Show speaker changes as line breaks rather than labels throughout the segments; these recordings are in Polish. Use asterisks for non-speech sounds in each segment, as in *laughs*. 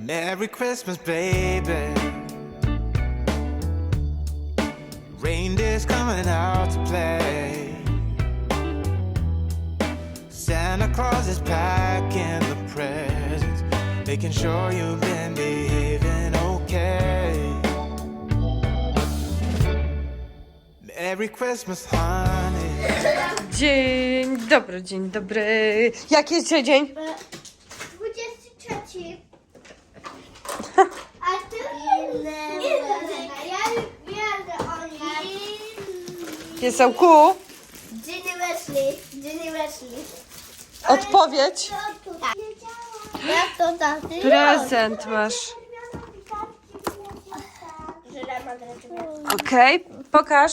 Merry Christmas, baby. Reindeer's coming out to play. Santa Claus is packing the presents, making sure you've been behaving okay. Merry Christmas, honey.
Dzień dobry, dzień dobry. Jaki jest dzisiaj dzień?
23. A ty nie Ja jadę o niej.
Piesełku,
Ginny Wesley. Ginny Wesley.
odpowiedź.
Tak. Jak to tak?
Prezent masz.
Żyle ma
Okej, pokaż.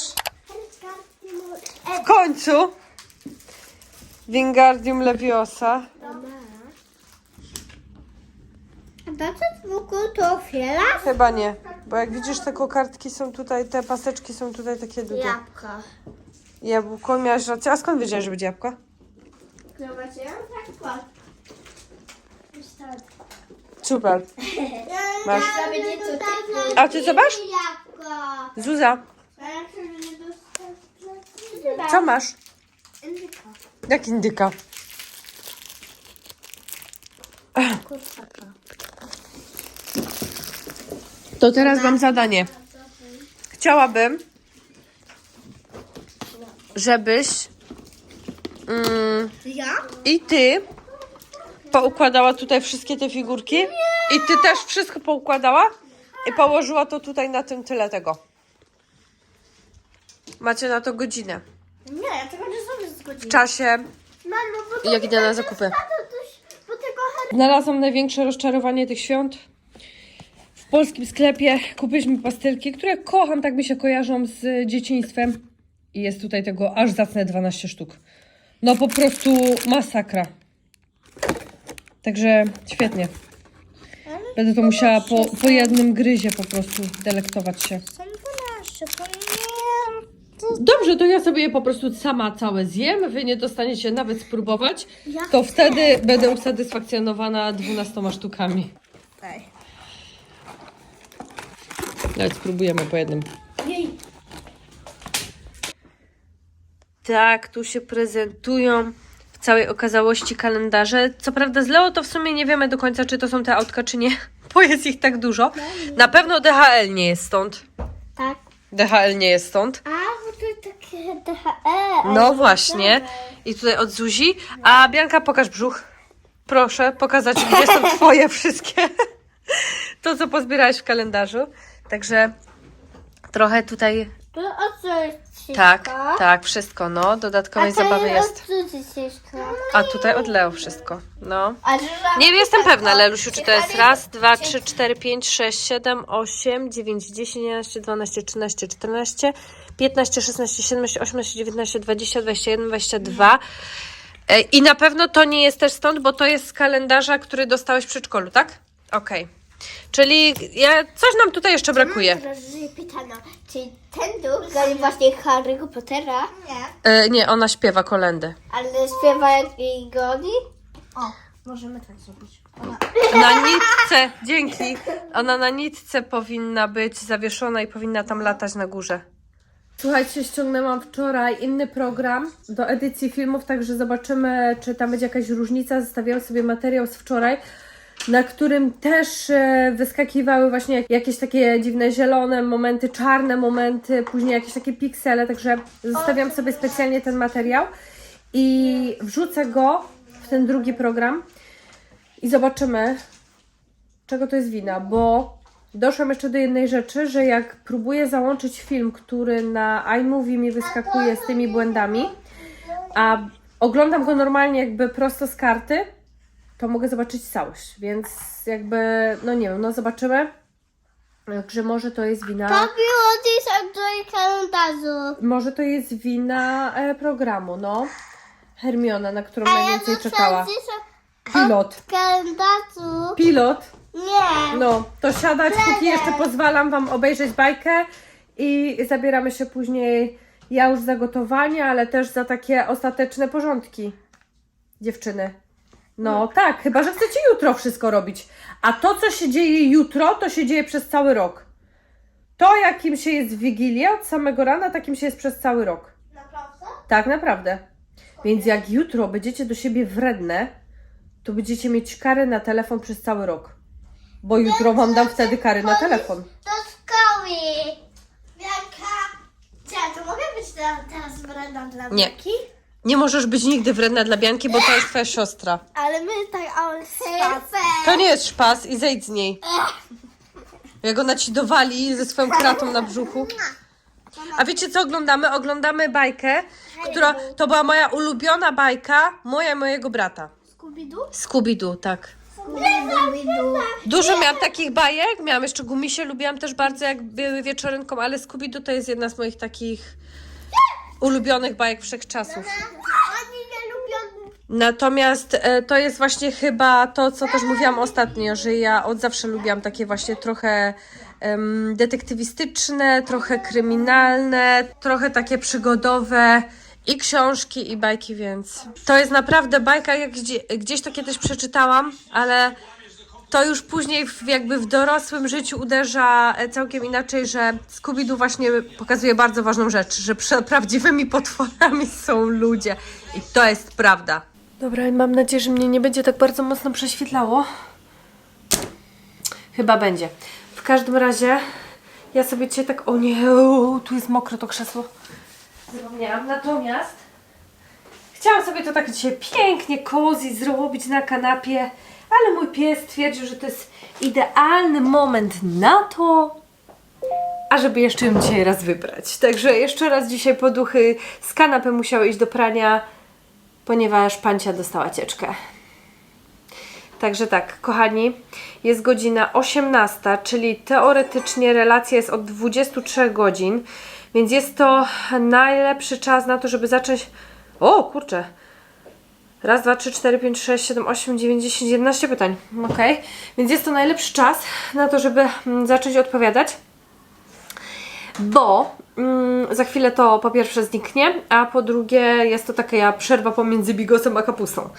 W końcu. Wingardium Leviosa.
Tato zwykł to otwiera?
Chyba nie, bo jak widzisz te kokardki są tutaj, te paseczki są tutaj takie duże.
Jabłka.
Jabłko, miałaś rację. A skąd wiedziałeś, że będzie jabłko?
Zobaczyłem tak pod.
Super. *laughs* Masz. A ty co masz?
Jabłko.
Zuza, co masz?
Indyka.
Jak indyka.
Kurczaka.
To teraz mam zadanie. Chciałabym, żebyś mm,
Ja?
i ty poukładała tutaj wszystkie te figurki. I ty też wszystko poukładała i położyła to tutaj na tym tyle tego. Macie na to godzinę.
Nie, ja tego nie sobie
W
zgodziłem.
czasie
Mamo, bo to
Jak idę na zakupy.
Bo tego
Znalazłam największe rozczarowanie tych świąt. W polskim sklepie kupiliśmy pastelki, które kocham, tak mi się kojarzą z dzieciństwem. I jest tutaj tego aż zacne 12 sztuk. No po prostu masakra. Także świetnie. Będę to musiała po, po jednym gryzie po prostu delektować się.
Są 12, bo nie...
Dobrze, to ja sobie je po prostu sama całe zjem. Wy nie dostaniecie nawet spróbować.
Ja
To wtedy będę usatysfakcjonowana 12 sztukami.
Daj.
Nawet spróbujemy po jednym.
Jej.
Tak, tu się prezentują w całej okazałości kalendarze. Co prawda z Leo to w sumie nie wiemy do końca, czy to są te autka, czy nie, *laughs* bo jest ich tak dużo. Na pewno DHL nie jest stąd.
Tak.
DHL nie jest stąd.
A, bo to jest takie DHE.
No właśnie. I tutaj od Zuzi. A Bianka, pokaż brzuch. Proszę pokazać, gdzie są twoje wszystkie. *laughs* To, co pozbierałeś w kalendarzu. Także trochę tutaj...
To o co jest?
Tak, tak, wszystko, no. Dodatkowej zabawy jest. A tutaj od Leo wszystko, no.
A że
Nie jestem pewna, Lelusiu, czy to jest raz, dwa, trzy, cztery, pięć, sześć, siedem, osiem, dziewięć, dziesięć, jedenaście, dwanaście, trzynaście, czternaście, piętnaście, szesnaście, siedemnaście, osiemnaście, dziewiętnaście, dwadzieścia, dwadzieścia jeden, dwadzieścia dwa. E, I na pewno to nie jest też stąd, bo to jest z kalendarza, który dostałeś w przedszkolu, tak? Okej. Czyli ja, coś nam tutaj jeszcze brakuje.
Teraz że pytano, czy ten duch gali właśnie Harry'ego Pottera? Nie.
E, nie, ona śpiewa kolendy.
Ale śpiewa jak jej goni? O, możemy tak zrobić.
Na nitce, dzięki. Ona na nitce powinna być zawieszona i powinna tam latać na górze. Słuchajcie, ściągnęłam wczoraj inny program do edycji filmów, także zobaczymy, czy tam będzie jakaś różnica. Zostawiałam sobie materiał z wczoraj, na którym też e, wyskakiwały właśnie jakieś takie dziwne zielone momenty, czarne momenty, później jakieś takie piksele, także zostawiam sobie specjalnie ten materiał i wrzucę go w ten drugi program i zobaczymy, czego to jest wina, bo doszłam jeszcze do jednej rzeczy, że jak próbuję załączyć film, który na iMovie mi wyskakuje z tymi błędami, a oglądam go normalnie jakby prosto z karty, to mogę zobaczyć całość, więc jakby, no nie wiem, no zobaczymy. Także może to jest wina,
Pobiło dziś do kalendarzu.
może to jest wina e, programu, no. Hermiona, na którą najwięcej czekała. Pilot.
kalendarzu.
Pilot.
Nie.
No, to siadać, póki jeszcze pozwalam Wam obejrzeć bajkę i zabieramy się później, ja już za gotowanie, ale też za takie ostateczne porządki. Dziewczyny. No tak, chyba że chcecie jutro wszystko robić. A to, co się dzieje jutro, to się dzieje przez cały rok. To, jakim się jest Wigilia od samego rana, takim się jest przez cały rok.
Naprawdę?
Tak, naprawdę. Więc jak jutro będziecie do siebie wredne, to będziecie mieć karę na telefon przez cały rok. Bo jutro wam dam wtedy kary na telefon.
Do szkoły. Wielka. Cześć, to mogę być teraz, teraz wredna dla
Nie. Nie możesz być nigdy wredna dla Bianki, bo to jest twoja siostra.
Ale my tak, ale
To nie jest szpas i zejdź z niej. Jak ona ci dowali ze swoją kratą na brzuchu. A wiecie co oglądamy? Oglądamy bajkę, która to była moja ulubiona bajka, moja i mojego brata.
Scooby-Doo?
Scooby-Doo, tak.
Scooby-Doo.
Dużo miałam takich bajek, miałam jeszcze Gumisie, lubiłam też bardzo jak były wieczorynką, ale Scooby-Doo to jest jedna z moich takich ulubionych bajek wszechczasów.
Oni nie lubią
Natomiast e, to jest właśnie chyba to, co też mówiłam ostatnio, że ja od zawsze lubiłam takie właśnie trochę em, detektywistyczne, trochę kryminalne, trochę takie przygodowe i książki, i bajki, więc to jest naprawdę bajka, jak gdzie, gdzieś to kiedyś przeczytałam, ale to już później w, jakby w dorosłym życiu uderza e, całkiem inaczej, że Scooby-Doo właśnie pokazuje bardzo ważną rzecz, że prawdziwymi potworami są ludzie i to jest prawda. Dobra, mam nadzieję, że mnie nie będzie tak bardzo mocno prześwietlało. Chyba będzie. W każdym razie ja sobie dzisiaj tak, o nie, o, tu jest mokre to krzesło. Zapomniałam. Natomiast Chciałam sobie to tak dzisiaj pięknie, cozy zrobić na kanapie, ale mój pies stwierdził, że to jest idealny moment na to, ażeby jeszcze ją dzisiaj raz wybrać. Także jeszcze raz dzisiaj poduchy z kanapy musiały iść do prania, ponieważ pancia dostała cieczkę. Także tak, kochani, jest godzina 18, czyli teoretycznie relacja jest od 23 godzin, więc jest to najlepszy czas na to, żeby zacząć. O, kurczę. Raz, dwa, trzy, cztery, pięć, sześć, siedem, osiem, dziewięć, dziesięć, jedenaście pytań. Okej, więc jest to najlepszy czas na to, żeby mm, zacząć odpowiadać bo mm, za chwilę to po pierwsze zniknie, a po drugie jest to taka przerwa pomiędzy bigosem a kapustą.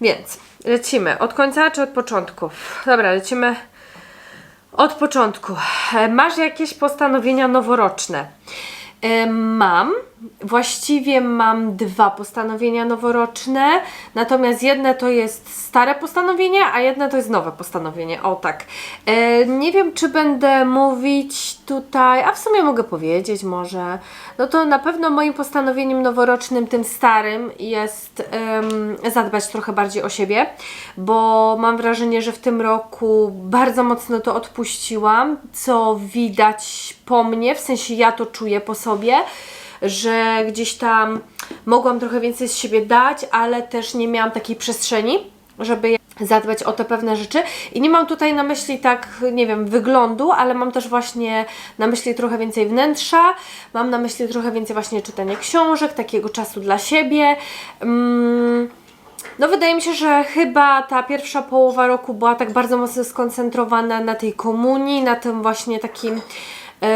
Więc lecimy od końca czy od początku? Dobra, lecimy od początku. E, Masz jakieś postanowienia noworoczne? E, Mam. Właściwie mam dwa postanowienia noworoczne, natomiast jedne to jest stare postanowienie, a jedne to jest nowe postanowienie. O tak. E, nie wiem, czy będę mówić tutaj, a w sumie mogę powiedzieć może. No to na pewno moim postanowieniem noworocznym, tym starym, jest zadbać trochę bardziej o siebie, bo mam wrażenie, że w tym roku bardzo mocno to odpuściłam, co widać po mnie, w sensie ja to czuję po sobie że gdzieś tam mogłam trochę więcej z siebie dać, ale też nie miałam takiej przestrzeni, żeby zadbać o te pewne rzeczy. I nie mam tutaj na myśli tak, nie wiem, wyglądu, ale mam też właśnie na myśli trochę więcej wnętrza, mam na myśli trochę więcej właśnie czytania książek, takiego czasu dla siebie. Mm. No wydaje mi się, że chyba ta pierwsza połowa roku była tak bardzo mocno skoncentrowana na tej komunii, na tym właśnie takim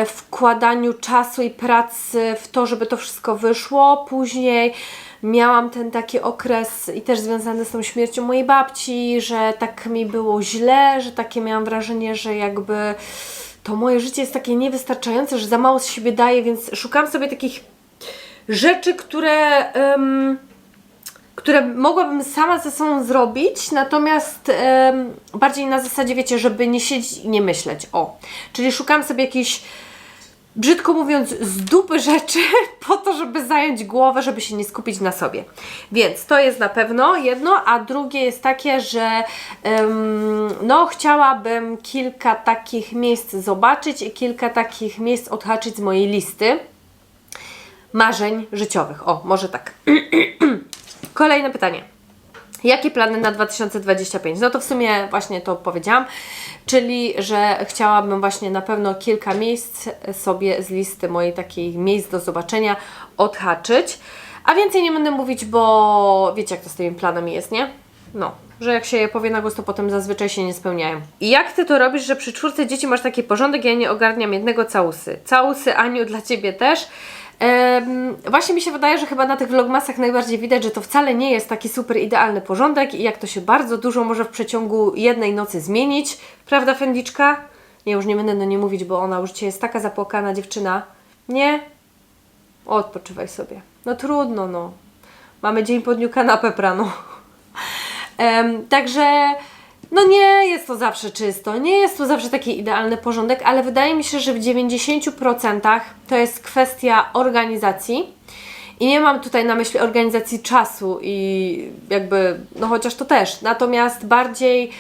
wkładaniu czasu i pracy w to, żeby to wszystko wyszło. Później miałam ten taki okres i też związany z tą śmiercią mojej babci, że tak mi było źle, że takie miałam wrażenie, że jakby to moje życie jest takie niewystarczające, że za mało z siebie daję, więc szukałam sobie takich rzeczy, które... które mogłabym sama ze sobą zrobić, natomiast bardziej na zasadzie, wiecie, żeby nie siedzieć i nie myśleć. O, czyli szukam sobie jakichś, brzydko mówiąc, z dupy rzeczy *laughs* po to, żeby zająć głowę, żeby się nie skupić na sobie. Więc to jest na pewno jedno, a drugie jest takie, że no chciałabym kilka takich miejsc zobaczyć i kilka takich miejsc odhaczyć z mojej listy marzeń życiowych. O, może tak. *clears throat* Kolejne pytanie. Jakie plany na 2025? No to w sumie właśnie to powiedziałam, czyli że chciałabym właśnie na pewno kilka miejsc sobie z listy mojej takiej miejsc do zobaczenia odhaczyć. A więcej nie będę mówić, bo wiecie jak to z tymi planami jest, nie? No, że jak się je powie na głos, to potem zazwyczaj się nie spełniają. I jak Ty to robisz, że przy czwórce dzieci masz taki porządek, ja nie ogarniam jednego całusy. Całusy, Aniu, dla Ciebie też. Właśnie mi się wydaje, że chyba na tych vlogmasach najbardziej widać, że to wcale nie jest taki super idealny porządek i jak to się bardzo dużo może w przeciągu jednej nocy zmienić. Prawda, Fendiczka? Nie, już nie będę do niej mówić, bo ona już dzisiaj jest taka zapłakana dziewczyna. Nie? Odpoczywaj sobie. No trudno, no. Mamy dzień po dniu kanapę praną. *laughs* Em, także no nie jest to zawsze czysto, nie jest to zawsze taki idealny porządek, ale wydaje mi się, że w 90% to jest kwestia organizacji. I nie mam tutaj na myśli organizacji czasu i jakby, no chociaż to też. Natomiast bardziej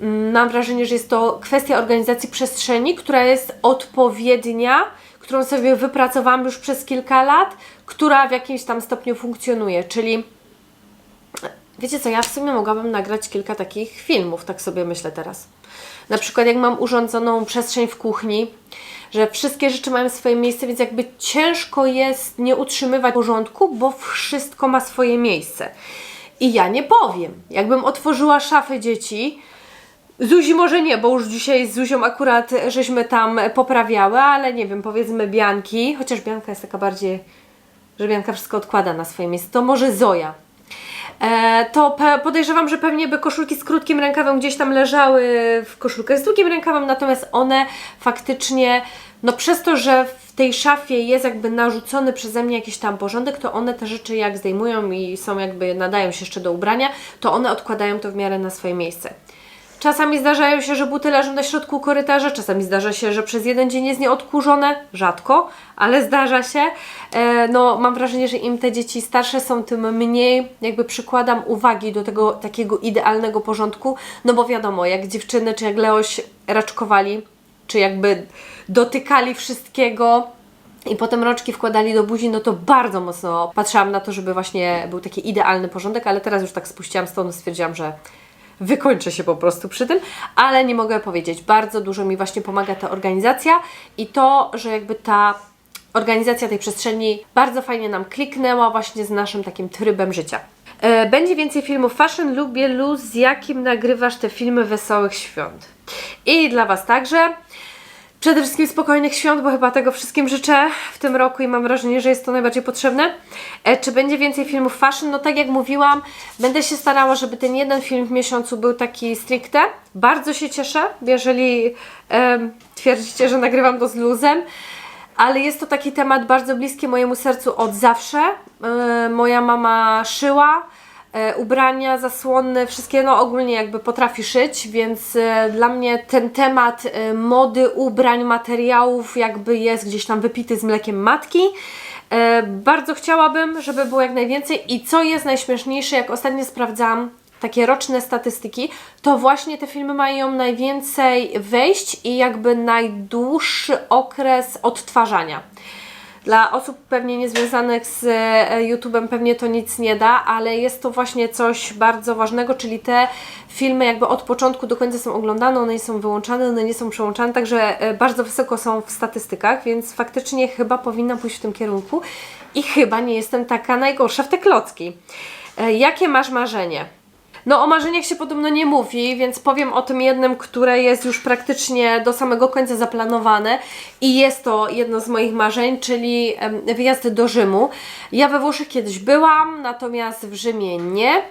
mm, mam wrażenie, że jest to kwestia organizacji przestrzeni, która jest odpowiednia, którą sobie wypracowałam już przez kilka lat, która w jakimś tam stopniu funkcjonuje. Czyli Wiecie co, ja w sumie mogłabym nagrać kilka takich filmów, tak sobie myślę teraz. Na przykład jak mam urządzoną przestrzeń w kuchni, że wszystkie rzeczy mają swoje miejsce, więc jakby ciężko jest nie utrzymywać porządku, bo wszystko ma swoje miejsce. I ja nie powiem, jakbym otworzyła szafy dzieci, Zuzi może nie, bo już dzisiaj z Zuzią akurat żeśmy tam poprawiały, ale nie wiem, powiedzmy Bianki, chociaż Bianka jest taka bardziej, że Bianka wszystko odkłada na swoje miejsce, to może Zoja to pe- podejrzewam, że pewnie by koszulki z krótkim rękawem gdzieś tam leżały w koszulkach z długim rękawem, natomiast one faktycznie, no przez to, że w tej szafie jest jakby narzucony przeze mnie jakiś tam porządek, to one te rzeczy jak zdejmują i są jakby, nadają się jeszcze do ubrania, to one odkładają to w miarę na swoje miejsce. Czasami zdarzają się, że buty leżą na środku korytarza, czasami zdarza się, że przez jeden dzień jest nieodkurzone, rzadko, ale zdarza się. E, no, mam wrażenie, że im te dzieci starsze są, tym mniej jakby przykładam uwagi do tego takiego idealnego porządku, no bo wiadomo, jak dziewczyny czy jak Leoś raczkowali, czy jakby dotykali wszystkiego, i potem rączki wkładali do buzi, no to bardzo mocno patrzyłam na to, żeby właśnie był taki idealny porządek, ale teraz już tak spuściłam stąd, stwierdziłam, że wykończę się po prostu przy tym, ale nie mogę powiedzieć. Bardzo dużo mi właśnie pomaga ta organizacja i to, że jakby ta organizacja tej przestrzeni bardzo fajnie nam kliknęła właśnie z naszym takim trybem życia. E, Będzie więcej filmów fashion. Lubię luz, z jakim nagrywasz te filmy wesołych świąt. I dla Was także. Przede wszystkim spokojnych świąt, bo chyba tego wszystkim życzę w tym roku i mam wrażenie, że jest to najbardziej potrzebne. E, czy będzie więcej filmów fashion? No tak jak mówiłam, będę się starała, żeby ten jeden film w miesiącu był taki stricte. Bardzo się cieszę, jeżeli em, twierdzicie, że nagrywam to z luzem. Ale jest to taki temat bardzo bliski mojemu sercu od zawsze. E, moja mama szyła e, ubrania, zasłony, wszystkie, no ogólnie jakby potrafi szyć, więc e, dla mnie ten temat e, mody, ubrań, materiałów jakby jest gdzieś tam wypity z mlekiem matki. E, bardzo chciałabym, żeby było jak najwięcej i co jest najśmieszniejsze, jak ostatnio sprawdzałam takie roczne statystyki, to właśnie te filmy mają najwięcej wejść i jakby najdłuższy okres odtwarzania. Dla osób pewnie niezwiązanych z e, YouTube'em pewnie to nic nie da, ale jest to właśnie coś bardzo ważnego, czyli te filmy jakby od początku do końca są oglądane, one nie są wyłączane, one nie są przełączane, także e, bardzo wysoko są w statystykach, więc faktycznie chyba powinna pójść w tym kierunku i chyba nie jestem taka najgorsza w te klocki. E, Jakie masz marzenie? No o marzeniach się podobno nie mówi, więc powiem o tym jednym, które jest już praktycznie do samego końca zaplanowane i jest to jedno z moich marzeń, czyli wyjazd do Rzymu. Ja we Włoszech kiedyś byłam, natomiast w Rzymie nie.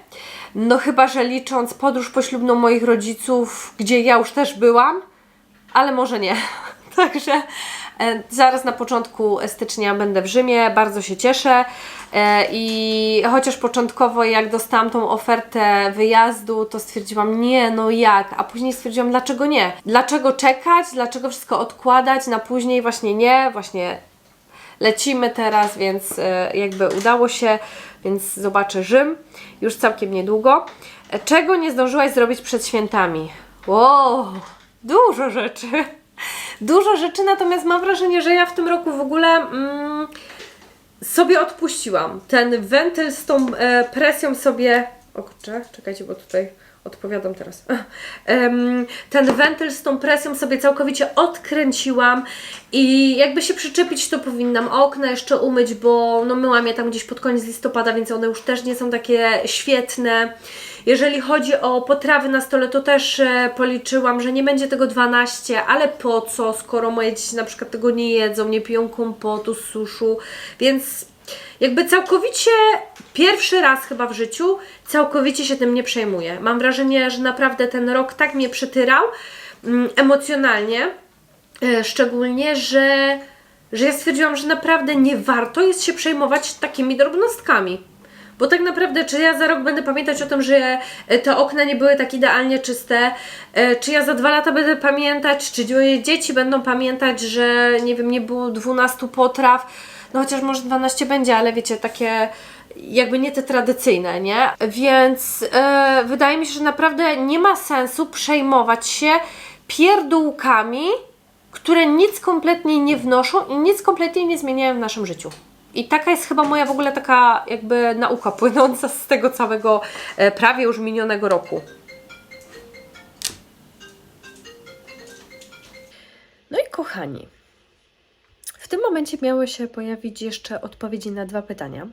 No chyba, że licząc podróż poślubną moich rodziców, gdzie ja już też byłam, ale może nie. Także e, zaraz na początku stycznia będę w Rzymie, bardzo się cieszę. E, I chociaż początkowo, jak dostałam tą ofertę wyjazdu, to stwierdziłam, nie, no jak? A później stwierdziłam, dlaczego nie? Dlaczego czekać? Dlaczego wszystko odkładać na później? Właśnie nie, właśnie lecimy teraz, więc e, jakby udało się, więc zobaczę Rzym już całkiem niedługo. Czego nie zdążyłaś zrobić przed świętami? Wow, dużo rzeczy. Dużo rzeczy, natomiast mam wrażenie, że ja w tym roku w ogóle mm, sobie odpuściłam. Ten wentyl z tą e, presją sobie. O kurczę, czekajcie, bo tutaj odpowiadam teraz. *laughs* Ten wentyl z tą presją sobie całkowicie odkręciłam i jakby się przyczepić, to powinnam okna jeszcze umyć, bo no myłam je tam gdzieś pod koniec listopada, więc one już też nie są takie świetne. Jeżeli chodzi o potrawy na stole, to też e, policzyłam, że nie będzie tego 12, ale po co, skoro moje dzieci na przykład tego nie jedzą, nie piją kompotu suszu, więc jakby całkowicie pierwszy raz chyba w życiu całkowicie się tym nie przejmuję. Mam wrażenie, że naprawdę ten rok tak mnie przytyrał mm, emocjonalnie, e, szczególnie, że, że ja stwierdziłam, że naprawdę nie warto jest się przejmować takimi drobnostkami. Bo tak naprawdę, czy ja za rok będę pamiętać o tym, że e, te okna nie były tak idealnie czyste, e, czy ja za dwa lata będę pamiętać, czy dzieci będą pamiętać, że nie wiem, nie było 12 potraw, no chociaż może 12 będzie, ale wiecie, takie jakby nie te tradycyjne, nie? Więc e, wydaje mi się, że naprawdę nie ma sensu przejmować się pierdółkami, które nic kompletnie nie wnoszą i nic kompletnie nie zmieniają w naszym życiu. I taka jest chyba moja w ogóle taka jakby nauka płynąca z tego całego e, prawie już minionego roku. No i kochani, w tym momencie miały się pojawić jeszcze odpowiedzi na dwa pytania.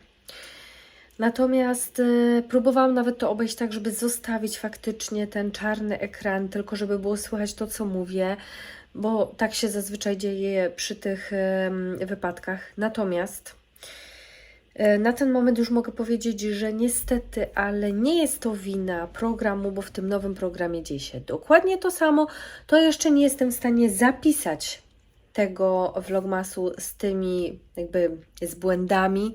Natomiast e, próbowałam nawet to obejść tak, żeby zostawić faktycznie ten czarny ekran, tylko żeby było słychać to, co mówię, bo tak się zazwyczaj dzieje przy tych wypadkach. Natomiast e, na ten moment już mogę powiedzieć, że niestety, ale nie jest to wina programu, bo w tym nowym programie dzieje się dokładnie to samo. To jeszcze nie jestem w stanie zapisać tego vlogmasu z tymi jakby z błędami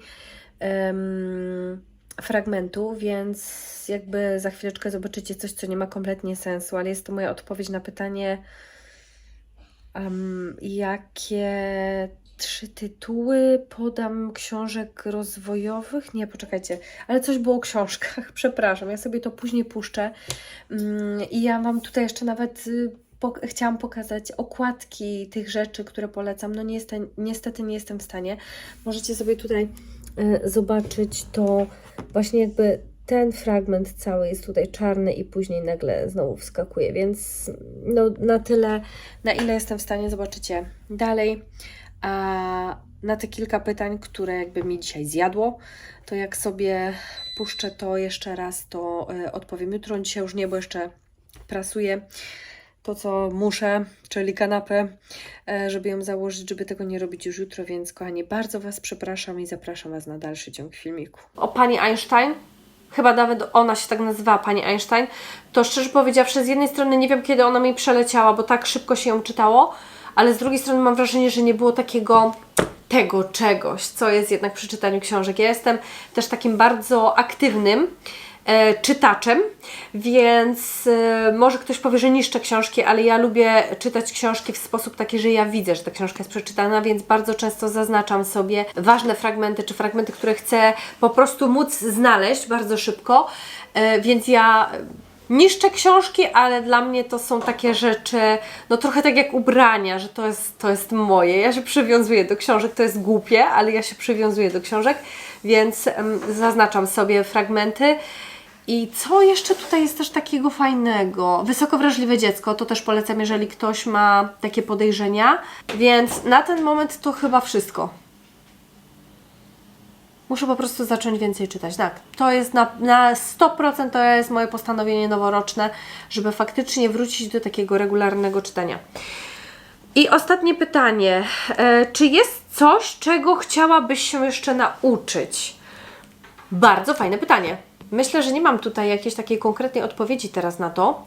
em, fragmentu, więc jakby za chwileczkę zobaczycie coś, co nie ma kompletnie sensu, ale jest to moja odpowiedź na pytanie, em, jakie trzy tytuły podam książek rozwojowych? Nie, poczekajcie, ale coś było o książkach, *laughs* przepraszam, ja sobie to później puszczę Mm, i ja Wam tutaj jeszcze nawet y, chciałam pokazać okładki tych rzeczy, które polecam. No nie jestem, niestety nie jestem w stanie. Możecie sobie tutaj e, zobaczyć to właśnie jakby ten fragment cały jest tutaj czarny i później nagle znowu wskakuje, więc no na tyle, na ile jestem w stanie, zobaczycie dalej. A na te kilka pytań, które jakby mi dzisiaj zjadło, to jak sobie puszczę to jeszcze raz, to e, odpowiem jutro. Dzisiaj już nie, bo jeszcze prasuję to, co muszę, czyli kanapę, e, żeby ją założyć, żeby tego nie robić już jutro, więc kochani, bardzo Was przepraszam i zapraszam Was na dalszy ciąg filmiku. O pani Einstein, chyba nawet ona się tak nazywała, pani Einstein, to szczerze powiedziawszy, z jednej strony nie wiem, kiedy ona mi przeleciała, bo tak szybko się ją czytało, ale z drugiej strony mam wrażenie, że nie było takiego tego czegoś, co jest jednak przy czytaniu książek. Ja jestem też takim bardzo aktywnym czytaczem, więc e, może ktoś powie, że niszczę książki, ale ja lubię czytać książki w sposób taki, że ja widzę, że ta książka jest przeczytana, więc bardzo często zaznaczam sobie ważne fragmenty, czy fragmenty, które chcę po prostu móc znaleźć bardzo szybko, e, więc ja niszczę książki, ale dla mnie to są takie rzeczy, no trochę tak jak ubrania, że to jest, to jest moje. Ja się przywiązuję do książek, to jest głupie, ale ja się przywiązuję do książek, więc em, zaznaczam sobie fragmenty. I co jeszcze tutaj jest też takiego fajnego? Wysoko wrażliwe dziecko, to też polecam, jeżeli ktoś ma takie podejrzenia. Więc na ten moment to chyba wszystko. Muszę po prostu zacząć więcej czytać. Tak, to jest na, na 100% to jest moje postanowienie noworoczne, żeby faktycznie wrócić do takiego regularnego czytania. I ostatnie pytanie. E, czy jest coś, czego chciałabyś się jeszcze nauczyć? Bardzo fajne pytanie. Myślę, że nie mam tutaj jakiejś takiej konkretnej odpowiedzi teraz na to,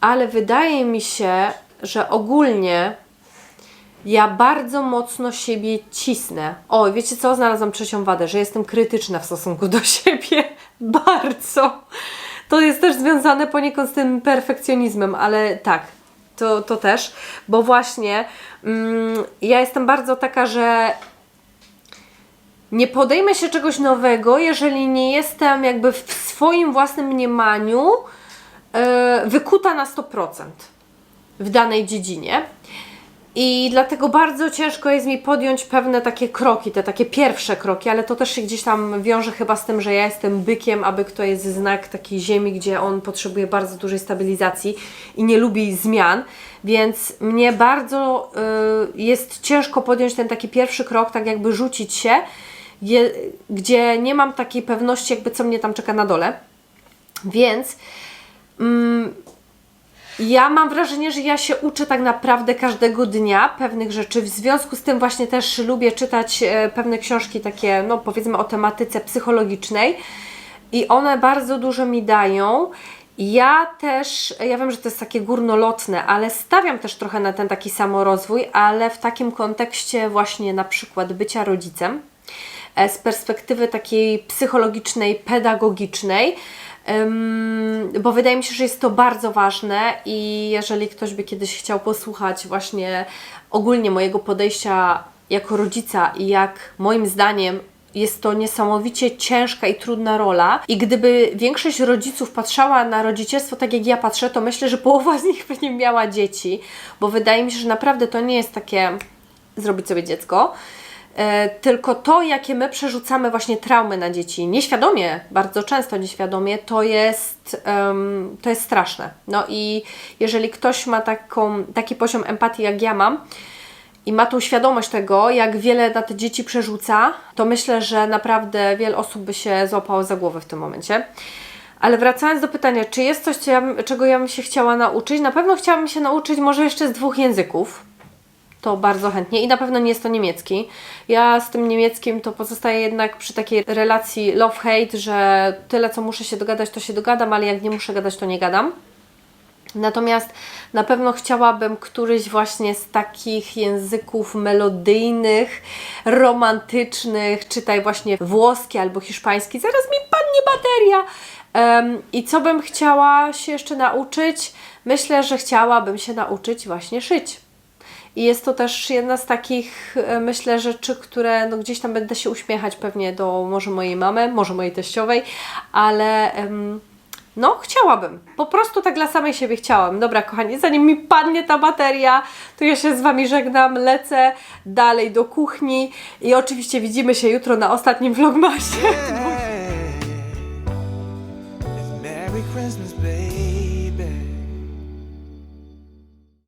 ale wydaje mi się, że ogólnie ja bardzo mocno siebie cisnę. O, wiecie co? Znalazłam trzecią wadę, że jestem krytyczna w stosunku do *laughs* siebie. Bardzo. To jest też związane poniekąd z tym perfekcjonizmem, ale tak, to, to też, bo właśnie mm, ja jestem bardzo taka, że nie podejmę się czegoś nowego, jeżeli nie jestem jakby w swoim własnym mniemaniu e, wykuta na 100% w danej dziedzinie. I dlatego bardzo ciężko jest mi podjąć pewne takie kroki, te takie pierwsze kroki, ale to też się gdzieś tam wiąże chyba z tym, że ja jestem bykiem, a byk to jest znak takiej ziemi, gdzie on potrzebuje bardzo dużej stabilizacji i nie lubi zmian, więc mnie bardzo y, jest ciężko podjąć ten taki pierwszy krok, tak jakby rzucić się, je, gdzie nie mam takiej pewności, jakby co mnie tam czeka na dole. Więc mm, ja mam wrażenie, że ja się uczę tak naprawdę każdego dnia pewnych rzeczy. W związku z tym właśnie też lubię czytać e, pewne książki takie, no powiedzmy o tematyce psychologicznej i one bardzo dużo mi dają. Ja też, ja wiem, że to jest takie górnolotne, ale stawiam też trochę na ten taki samorozwój, ale w takim kontekście właśnie na przykład bycia rodzicem, z perspektywy takiej psychologicznej, pedagogicznej, bo wydaje mi się, że jest to bardzo ważne i jeżeli ktoś by kiedyś chciał posłuchać właśnie ogólnie mojego podejścia jako rodzica i jak moim zdaniem jest to niesamowicie ciężka i trudna rola. I gdyby większość rodziców patrzała na rodzicielstwo tak jak ja patrzę, to myślę, że połowa z nich *laughs* by nie miała dzieci, bo wydaje mi się, że naprawdę to nie jest takie zrobić sobie dziecko. E, tylko to, jakie my przerzucamy właśnie traumy na dzieci, nieświadomie, bardzo często nieświadomie, to jest, em, to jest straszne. No i jeżeli ktoś ma taką, taki poziom empatii, jak ja mam, i ma tą świadomość tego, jak wiele na te dzieci przerzuca, to myślę, że naprawdę wiele osób by się złapało za głowę w tym momencie. Ale wracając do pytania, czy jest coś, czego ja bym się chciała nauczyć? Na pewno chciałabym się nauczyć może jeszcze z dwóch języków to bardzo chętnie i na pewno nie jest to niemiecki. Ja z tym niemieckim to pozostaję jednak przy takiej relacji love-hate, że tyle co muszę się dogadać, to się dogadam, ale jak nie muszę gadać, to nie gadam. Natomiast na pewno chciałabym któryś właśnie z takich języków melodyjnych, romantycznych, czytaj właśnie włoski albo hiszpański, zaraz mi padnie bateria. Em, I co bym chciała się jeszcze nauczyć? Myślę, że chciałabym się nauczyć właśnie szyć. I jest to też jedna z takich, e, myślę, rzeczy, które no, gdzieś tam będę się uśmiechać pewnie do może mojej mamy, może mojej teściowej, ale em, no chciałabym. Po prostu tak dla samej siebie chciałam. Dobra, kochani, zanim mi padnie ta bateria, to ja się z Wami żegnam, lecę dalej do kuchni i oczywiście widzimy się jutro na ostatnim vlogmasie.